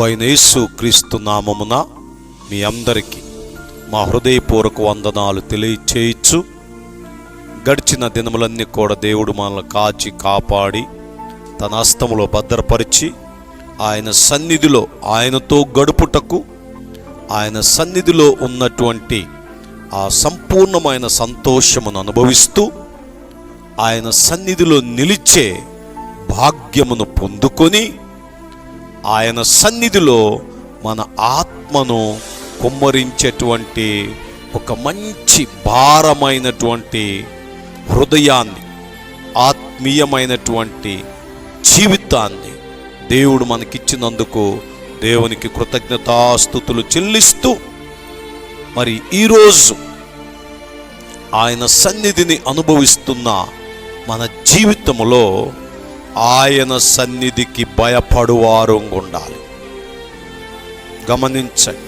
ప్రభు అయిన యేసు క్రీస్తు నామమున మీ అందరికీ మా హృదయపూర్వక వందనాలు తెలియచేయచ్చు. గడిచిన దినములన్నీ కూడా దేవుడు మనల్ని కాచి కాపాడి తన హస్తములో భద్రపరిచి ఆయన సన్నిధిలో ఆయనతో గడుపుటకు ఆయన సన్నిధిలో ఉన్నటువంటి ఆ సంపూర్ణమైన సంతోషమును అనుభవిస్తూ ఆయన సన్నిధిలో నిలిచే భాగ్యమును పొందుకొని ఆయన సన్నిధిలో మన ఆత్మను కుమ్మరించేటువంటి ఒక మంచి భారమైనటువంటి హృదయాన్ని ఆత్మీయమైనటువంటి జీవితాన్ని దేవుడు మనకిచ్చినందుకు దేవునికి కృతజ్ఞతాస్థుతులు చెల్లిస్తూ మరి ఈరోజు ఆయన సన్నిధిని అనుభవిస్తున్న మన జీవితములో ఆయన సన్నిధికి భయపడువారు ఉండాలి. గమనించండి.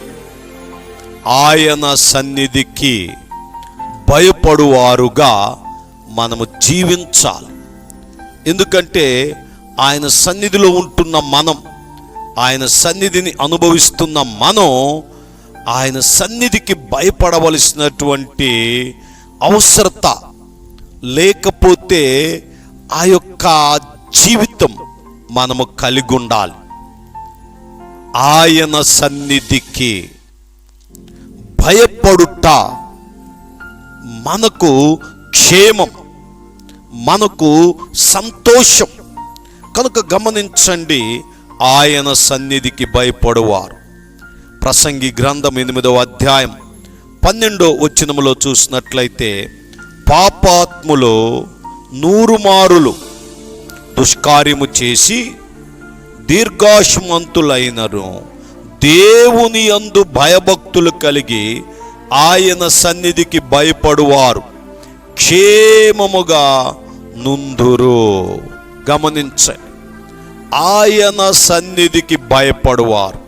ఆయన సన్నిధికి భయపడువారుగా మనము జీవించాలి. ఎందుకంటే ఆయన సన్నిధిలో ఉంటున్న మనం ఆయన సన్నిధిని అనుభవిస్తున్న మనం ఆయన సన్నిధికి భయపడవలసినటువంటి అవసరత లేకపోతే ఆ యొక్క జీవితం మనము కలిగి ఉండాలి ఆయన సన్నిధికి భయపడుట మనకు క్షేమం మనకు సంతోషం. కనుక గమనించండి ఆయన సన్నిధికి భయపడువారు. ప్రసంగి గ్రంథం ఎనిమిదవ అధ్యాయం పన్నెండో వచ్చినములో చూసినట్లయితే పాపాత్ములు నూరు మారులు దుష్కార్యము చేసి దీర్ఘాశుమంతులైనరు. దేవుని అందు భయభక్తులు కలిగి ఆయన సన్నిధికి భయపడువారు. క్షేమముగా నుందురు. గమనించండి ఆయన సన్నిధికి భయపడువారు.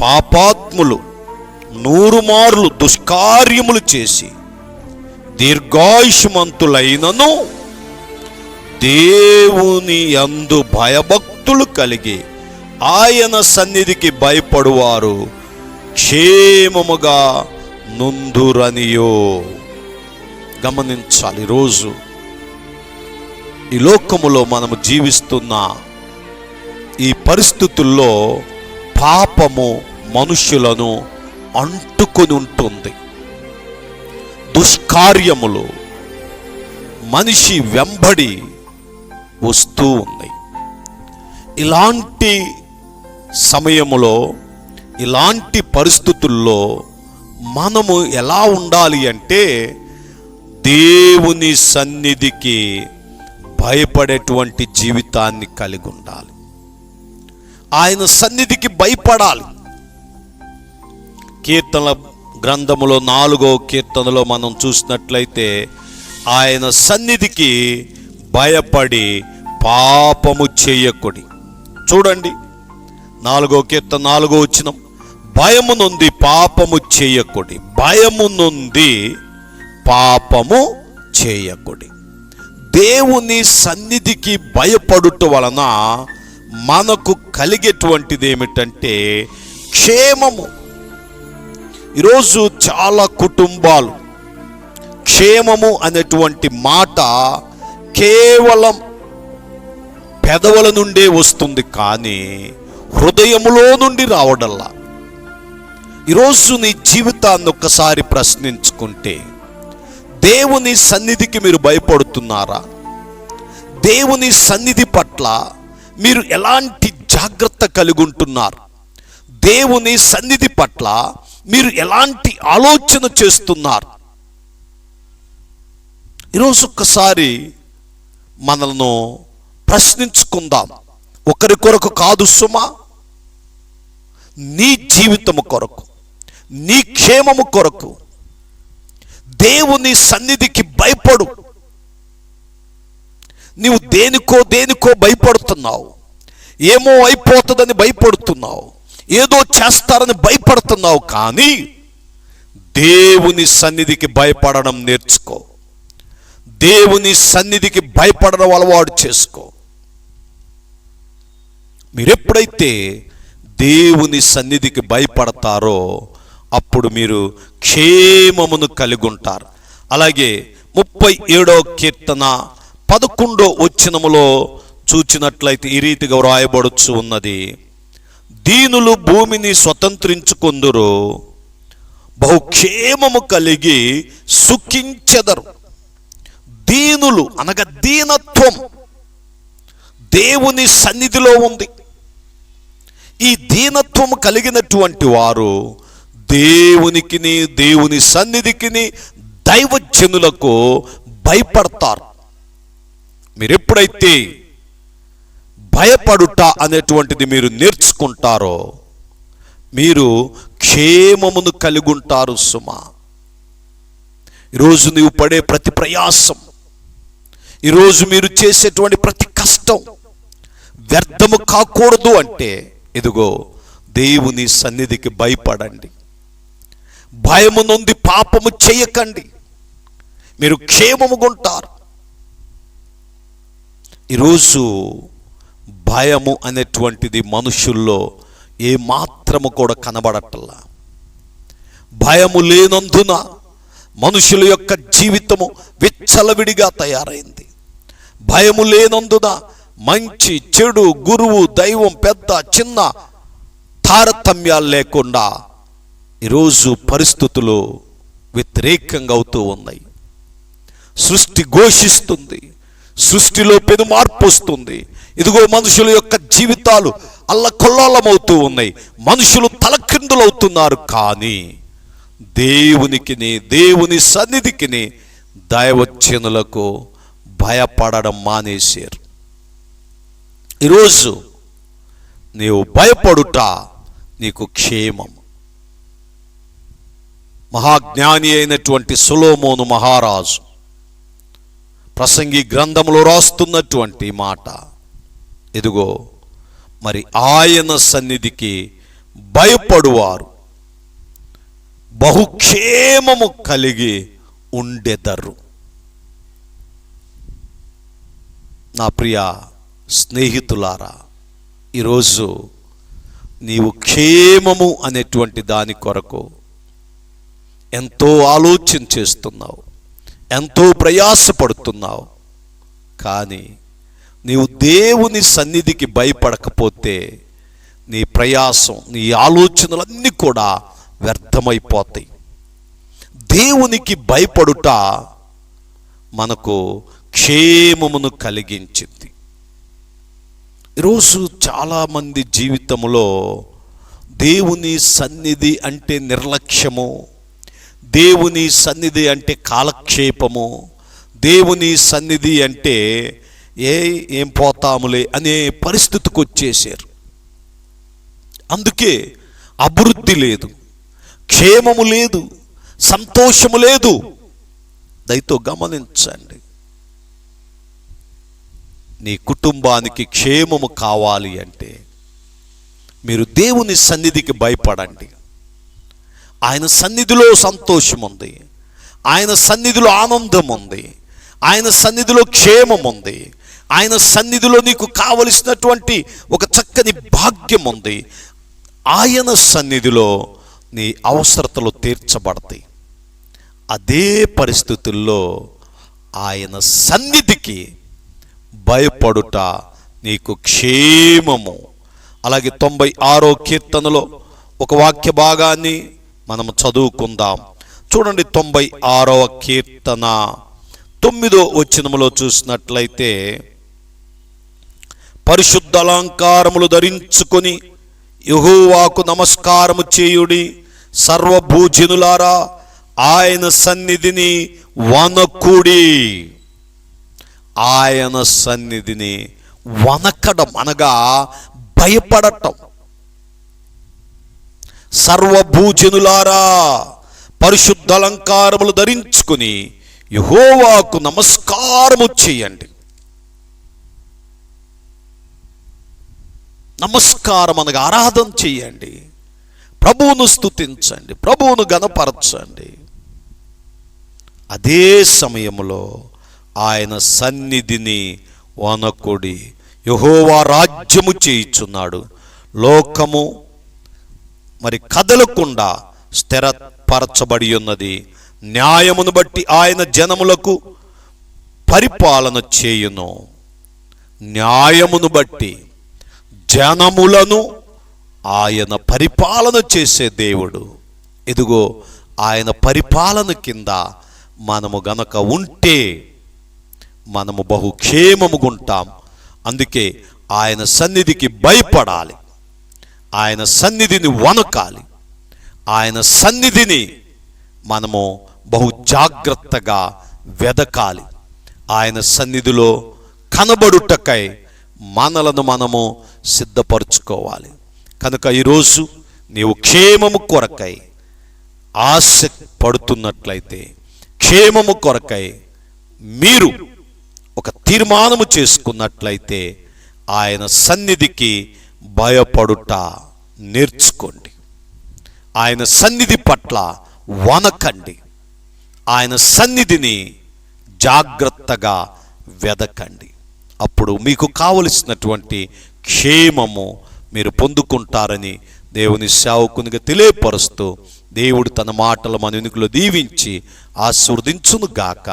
పాపాత్ములు నూరుమార్లు దుష్కార్యములు చేసి దీర్ఘాయుష్మంతులైనను దేవుని యందు భయభక్తులు కలిగి ఆయన సన్నిధికి భయపడువారు. క్షేమముగా నుందురనియో. గమనించాలి రోజు ఈ లోకములో మనము జీవిస్తున్న ఈ పరిస్థితుల్లో పాపము మనుష్యులను అంటుకొని ఉంటుంది. దుష్కార్యములు మనిషి వెంబడి వస్తూ ఉంది. ఇలాంటి సమయములో ఇలాంటి పరిస్థితుల్లో మనము ఎలా ఉండాలి అంటే దేవుని సన్నిధికి భయపడేటువంటి జీవితాన్ని కలిగి ఉండాలి. ఆయన సన్నిధికి భయపడాలి. కీర్తనల గ్రంథములో నాలుగో కీర్తనలో మనం చూసినట్లయితే ఆయన సన్నిధికి భయపడి పాపము చేయకుడి. చూడండి నాలుగో కీర్త నాలుగో వచ్చిన భయము నుండి పాపము చేయకుడి. భయము నుండి పాపము చేయకుడి. దేవుని సన్నిధికి భయపడుట వలన మనకు కలిగేటువంటిది ఏమిటంటే క్షేమము. ఈరోజు చాలా కుటుంబాలు క్షేమము అనేటువంటి మాట కేవలం పెదవుల నుండే వస్తుంది కానీ హృదయములో నుండి రావడల్లా. ఈరోజు నీ జీవితాన్ని ఒక్కసారి ప్రశ్నించుకుంటే దేవుని సన్నిధికి మీరు భయపడుతున్నారా? దేవుని సన్నిధి పట్ల మీరు ఎలాంటి జాగ్రత్త కలిగి ఉంటున్నారు దేవుని సన్నిధి పట్ల మీరు ఎలాంటి ఆలోచన చేస్తున్నారు? ఈరోజు ఒక్కసారి మనల్ని ప్రశ్నించుకుందాం. ఒకరి కొరకు కాదు సుమా నీ జీవితము కొరకు నీ క్షేమము కొరకు. దేవుని సన్నిధికి భయపడు. నీవు దేనికో దేనికో భయపడుతున్నావు. ఏమో అయిపోతుందని భయపడుతున్నావు. ఏదో చేస్తారని భయపడుతున్నావు కానీ దేవుని సన్నిధికి భయపడడం నేర్చుకో. దేవుని సన్నిధికి భయపడడం అలవాటు చేసుకో. మీరెప్పుడైతే దేవుని సన్నిధికి భయపడతారో అప్పుడు మీరు క్షేమమును కలిగి ఉంటారు అలాగే ముప్పై ఏడో కీర్తన పదకొండో వచ్చినములో చూచినట్లయితే ఈ రీతిగా వ్రాయబడుచు ఉన్నది. దీనులు భూమిని స్వతంత్రించుకుందరు బహుక్షేమము కలిగి సుఖించెదరు. దీనులు అనగా దీనత్వం దేవుని సన్నిధిలో ఉంది. ఈ దీనత్వం కలిగినటువంటి వారు దేవునికిని దేవుని సన్నిధికిని దైవజనులకు భయపడతారు. మీరు ఎప్పుడైతే భయపడుట అనేటువంటిది మీరు నేర్చుకుంటారో మీరు క్షేమమును కలిగి ఉంటారు సుమా. ఈరోజు నీవు పడే ప్రతి ప్రయాసం ఈరోజు మీరు చేసేటువంటి ప్రతి కష్టం వ్యర్థము కాకూడదు అంటే ఇదిగో దేవుని సన్నిధికి భయపడండి. భయము నుండి పాపము చేయకండి. మీరు క్షేమముగుంటారు ఈరోజు భయము అనేటువంటిది మనుషుల్లో ఏ మాత్రము కూడా కనబడటల్లా భయము లేనందున మనుషుల యొక్క జీవితము విచ్చలవిడిగా తయారైంది. భయము లేనందున మంచి చెడు గురువు దైవం పెద్ద చిన్న తారతమ్యాలు లేకుండా ఈరోజు పరిస్థితులు వ్యతిరేకంగా అవుతూ ఉన్నాయి. సృష్టి ఘోషిస్తుంది. సృష్టిలో పెను మార్పు వస్తుంది. ఇదిగో మనుషుల యొక్క జీవితాలు అల్లకొల్లోలమవుతూ ఉన్నాయి. మనుషులు తలక్రిందులవుతున్నారు కానీ దేవునికిని దేవుని సన్నిధికిని దైవజనులకు భయపడడం మానేశారు. ఈరోజు నీవు భయపడుట నీకు క్షేమం. మహాజ్ఞాని అయినటువంటి సులోమోను మహారాజు ప్రసంగి గ్రంథంలో రాస్తున్నటువంటి మాట. ఇదిగో మరి ఆయన సన్నిధికి భయపడువారు. బహుక్షేమము కలిగి ఉండెదరు. నా ప్రియ స్నేహితులారా ఈరోజు నీవు క్షేమము అనేటువంటి దాని కొరకు ఎంతో ఆలోచన చేస్తున్నావు ఎంతో ప్రయాసపడుతున్నావు. కానీ నీవు దేవుని సన్నిధికి భయపడకపోతే నీ ప్రయాసం నీ ఆలోచనలన్నీ కూడా వ్యర్థమైపోతాయి. దేవునికి భయపడుట మనకు క్షేమమును కలిగించింది. ఈరోజు చాలామంది జీవితంలో దేవుని సన్నిధి అంటే నిర్లక్ష్యము దేవుని సన్నిధి అంటే కాలక్షేపము దేవుని సన్నిధి అంటే ఏ ఏం పోతాములే అనే పరిస్థితికి వచ్చేసారు అందుకే అభివృద్ధి లేదు. క్షేమము లేదు సంతోషము లేదు. దయతో గమనించండి. నీ కుటుంబానికి క్షేమము కావాలి అంటే మీరు దేవుని సన్నిధికి భయపడండి. ఆయన సన్నిధిలో సంతోషం ఉంది. ఆయన సన్నిధిలో ఆనందం ఉంది. ఆయన సన్నిధిలో క్షేమం ఉంది. ఆయన సన్నిధిలో నీకు కావలసినటువంటి ఒక చక్కని భాగ్యం ఉంది. ఆయన సన్నిధిలో నీ అవసరతలు తీర్చబడతాయి. అదే పరిస్థితుల్లో ఆయన సన్నిధికి భయపడుట నీకు క్షేమము. అలాగే తొంభై ఆరో కీర్తనలో ఒక వాక్య భాగాన్ని మనం చదువుకుందాం. చూడండి తొంభై ఆరవ కీర్తన. తొమ్మిదో వచనములో చూసినట్లయితే పరిశుద్ధ అలంకారములు ధరించుకొని యహోవాకు నమస్కారము చేయుడి సర్వభూజనులారా ఆయన సన్నిధిని వనకుడి. ఆయన సన్నిధిని వనకడం అనగా భయపడటం. సర్వభూజనులారా పరిశుద్ధ అలంకారములు ధరించుకుని యహోవాకు నమస్కారము చేయండి. నమస్కారం అనగా ఆరాధన చేయండి. ప్రభువును స్తుతించండి ప్రభువును గనపరచండి అదే సమయంలో ఆయన సన్నిధిని వనకుడి యహోవా రాజ్యము చేయిచున్నాడు. లోకము మరి కదలకుండా స్థిరపరచబడి ఉన్నది. న్యాయమును బట్టి ఆయన జనములకు పరిపాలన చేయును. న్యాయమును బట్టి జనములను ఆయన పరిపాలన చేసే దేవుడు. ఇదిగో ఆయన పరిపాలన కింద మనము గనక ఉంటే మనము బహుక్షేమముగుంటాం అందుకే ఆయన సన్నిధికి భయపడాలి. ఆయన సన్నిధిని వనకాలి ఆయన సన్నిధిని మనము బహు జాగ్రత్తగా వెదకాలి. ఆయన సన్నిధిలో కనబడుటకై మనలను మనము సిద్ధపరచుకోవాలి. కనుక ఈరోజు నీవు క్షేమము కొరకై ఆశ పడుతున్నట్లయితే క్షేమము కొరకై మీరు ఒక తీర్మానము చేసుకున్నట్లయితే ఆయన సన్నిధికి భయపడుట నేర్చుకోండి. ఆయన సన్నిధి పట్ల వనకండి ఆయన సన్నిధిని జాగ్రత్తగా వెదకండి. అప్పుడు మీకు కావలసినటువంటి క్షేమము మీరు పొందుకుంటారని దేవుని సేవకునిగా తెలియపరుస్తూ దేవుడు తన మాటలు మన వెనుకలో దీవించి ఆశీర్వదించును గాక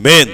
మేన్